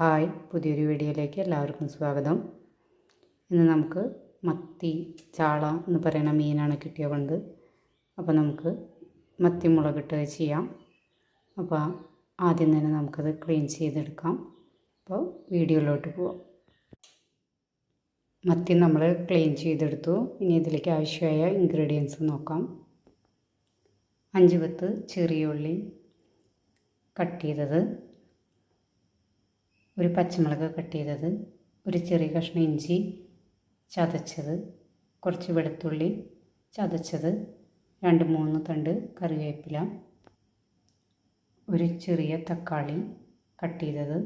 Hi പുതിയൊരു വീഡിയോയിലേക്ക് എല്ലാവർക്കും സ്വാഗതം. ഇന്ന് നമുക്ക് മത്തി ചാള എന്ന് പറയുന്ന മീനാണ് കിട്ടിയ കൊണ്ട് അപ്പോൾ നമുക്ക് മത്തി മുളകിട്ട് ചെയ്യാം. അപ്പോൾ ആദ്യം തന്നെ നമുക്കത് ക്ലീൻ ചെയ്തെടുക്കാം. അപ്പോൾ വീഡിയോയിലോട്ട് പോവാം. മത്തി നമ്മൾ ക്ലീൻ ചെയ്തെടുത്തു. ഇനി ഇതിലേക്ക് ആവശ്യമായ ഇൻഗ്രീഡിയൻസ് നോക്കാം. അഞ്ച് പത്ത് ചെറിയ ഉള്ളി കട്ട് ചെയ്തത്. ഒരു പച്ചമുളക് കട്ട് ചെയ്തത് ഒരു ചെറിയ കഷ്ണം ഇഞ്ചി ചതച്ചത് കുറച്ച് വെളുത്തുള്ളി ചതച്ചത് രണ്ട് മൂന്ന് തണ്ട് കറിവേപ്പില ഒരു ചെറിയ തക്കാളി കട്ട് ചെയ്തത്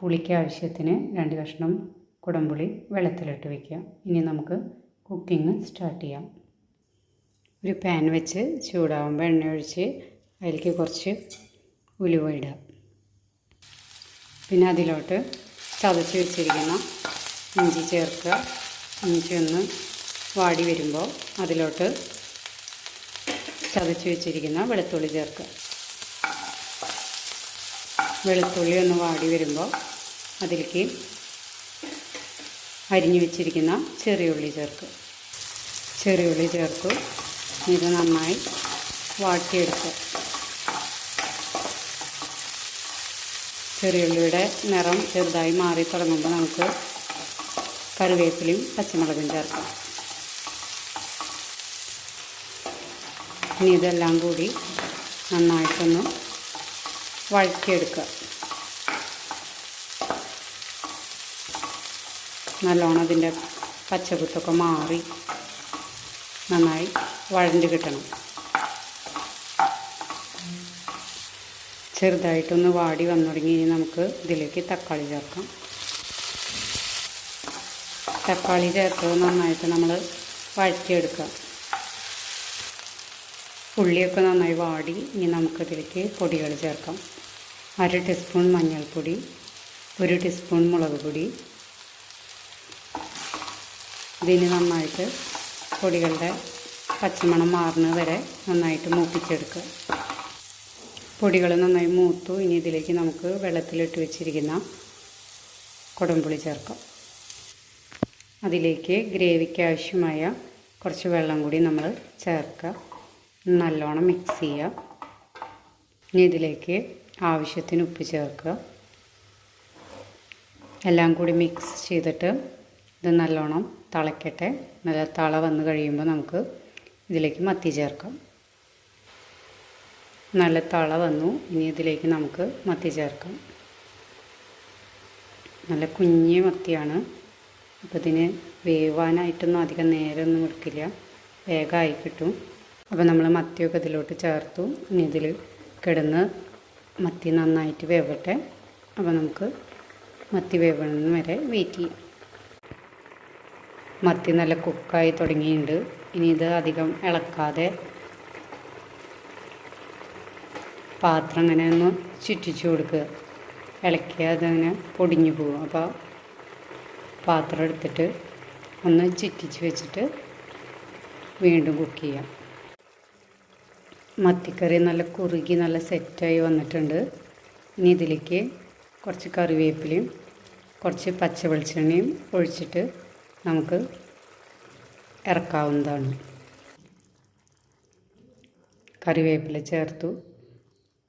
പുളിക്ക് ആവശ്യത്തിന് രണ്ട് കഷ്ണം കുടംപുളി വെള്ളത്തിലിട്ട് വയ്ക്കുക ഇനി നമുക്ക് കുക്കിംഗ് സ്റ്റാർട്ട് ചെയ്യാം. ഒരു പാൻ വെച്ച് ചൂടാവുമ്പോൾ എണ്ണ ഒഴിച്ച് അതിലേക്ക് കുറച്ച് ഉലുവ ഇടുക. പിന്നെ അതിലോട്ട് ചതച്ച് വെച്ചിരിക്കുന്ന ഇഞ്ചി ചേർക്കുക. ഇഞ്ചി ഒന്ന് വാടി വരുമ്പോൾ അതിലോട്ട് ചതച്ച് വെച്ചിരിക്കുന്ന വെളുത്തുള്ളി ചേർക്കുക. വെളുത്തുള്ളി ഒന്ന് വാടി വരുമ്പോൾ അതിലേക്ക് അരിഞ്ഞു വെച്ചിരിക്കുന്ന ചെറിയുള്ളി ചേർക്കുക. ചെറിയുള്ളി ചേർക്കും ഇത് നന്നായി വാട്ടിയെടുക്കുക. ചെറിയുള്ളിയുടെ നിറം ചെറുതായി മാറി തുടങ്ങുമ്പോൾ നമുക്ക് കറിവേപ്പിലയും പച്ചമുളകും ചേർക്കാം. ഇനി ഇതെല്ലാം കൂടി നന്നായിട്ടൊന്ന് വഴറ്റിയെടുക്കുക. നല്ലോണം അതിന്റെ പച്ചകുത്തൊക്കെ മാറി നന്നായി വഴണ്ട് കിട്ടണം. ചെറുതായിട്ടൊന്ന് വാടി വന്നു തുടങ്ങി ഇനി നമുക്ക് ഇതിലേക്ക് തക്കാളി ചേർക്കാം. തക്കാളി ചേർത്തത് നന്നായിട്ട് നമ്മൾ വഴറ്റിയെടുക്കുക. ഉള്ളിയൊക്കെ നന്നായി വാടി. ഇനി നമുക്കതിലേക്ക് പൊടികൾ ചേർക്കാം. അര ടീസ്പൂൺ മഞ്ഞൾപ്പൊടി ഒരു ടീസ്പൂൺ മുളക് പൊടി. ഇതിന് നന്നായിട്ട് പൊടികളുടെ പച്ചമണം മാറുന്നത് വരെ നന്നായിട്ട് മൂപ്പിച്ചെടുക്കുക. പൊടികൾ നന്നായി മൂത്തു. ഇനി ഇതിലേക്ക് നമുക്ക് വെള്ളത്തിലിട്ട് വെച്ചിരിക്കുന്ന കുടംപുളി ചേർക്കാം. അതിലേക്ക് ഗ്രേവിക്ക് ആവശ്യമായ കുറച്ച് വെള്ളം കൂടി നമ്മൾ ചേർക്കുക. നല്ലോണം മിക്സ് ചെയ്യുക. ഇനി ഇതിലേക്ക് ആവശ്യത്തിന് ഉപ്പ് ചേർക്കുക. എല്ലാം കൂടി മിക്സ് ചെയ്തിട്ട് ഇത് നല്ലോണം തിളയ്ക്കട്ടെ നല്ല തള വന്ന് കഴിയുമ്പോൾ നമുക്ക് ഇതിലേക്ക് മത്തി ചേർക്കാം. നല്ല തള വന്നു. ഇനി ഇതിലേക്ക് നമുക്ക് മത്തി ചേർക്കാം. നല്ല കുഞ്ഞ് മത്തിയാണ്. അപ്പോൾ ഇതിന് വേവാനായിട്ടൊന്നും അധികം നേരമൊന്നും എടുക്കില്ല. വേഗമായി കിട്ടും. അപ്പോൾ നമ്മൾ മത്തിയൊക്കെ ഇതിലോട്ട് ചേർത്തു. ഇനി ഇതിൽ കിടന്ന് മത്തി നന്നായിട്ട് വേവട്ടെ. അപ്പോൾ നമുക്ക് മത്തി വേവണം വരെ വെയിറ്റ് ചെയ്യാം. മത്തി നല്ല കുക്കായി തുടങ്ങിയിട്ടുണ്ട്. ഇനി ഇത് അധികം ഇളക്കാതെ പാത്രം അങ്ങനെ ഒന്ന് ചുറ്റിച്ചു കൊടുക്കുക ഇളക്കി അതങ്ങനെ പൊടിഞ്ഞു പോകും. അപ്പോൾ പാത്രം എടുത്തിട്ട് ഒന്ന് ചുറ്റിച്ച് വെച്ചിട്ട് വീണ്ടും കുക്ക് ചെയ്യാം. മത്തിക്കറി നല്ല കുറുകി നല്ല സെറ്റായി വന്നിട്ടുണ്ട്. ഇനി ഇതിലേക്ക് കുറച്ച് കറിവേപ്പിലയും കുറച്ച് പച്ച വെളിച്ചെണ്ണയും ഒഴിച്ചിട്ട് നമുക്ക് ഇറക്കാവുന്നതാണ്. കറിവേപ്പില ചേർത്തു.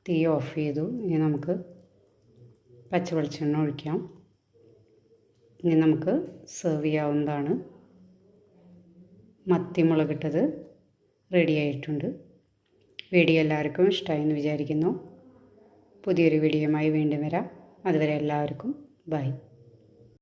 തീ ഓഫ് ചെയ്തു. ഇനി നമുക്ക് പച്ച വെളിച്ചെണ്ണ ഒഴിക്കാം. ഇനി നമുക്ക് സെർവ് ചെയ്യാവുന്നതാണ്. മത്തി മുളകിട്ടത് റെഡി ആയിട്ടുണ്ട്. വീഡിയോ എല്ലാവർക്കും ഇഷ്ടമായി എന്ന് വിചാരിക്കുന്നു. പുതിയൊരു വീഡിയോയുമായി വീണ്ടും വരാം. അതുവരെ എല്ലാവർക്കും ബൈ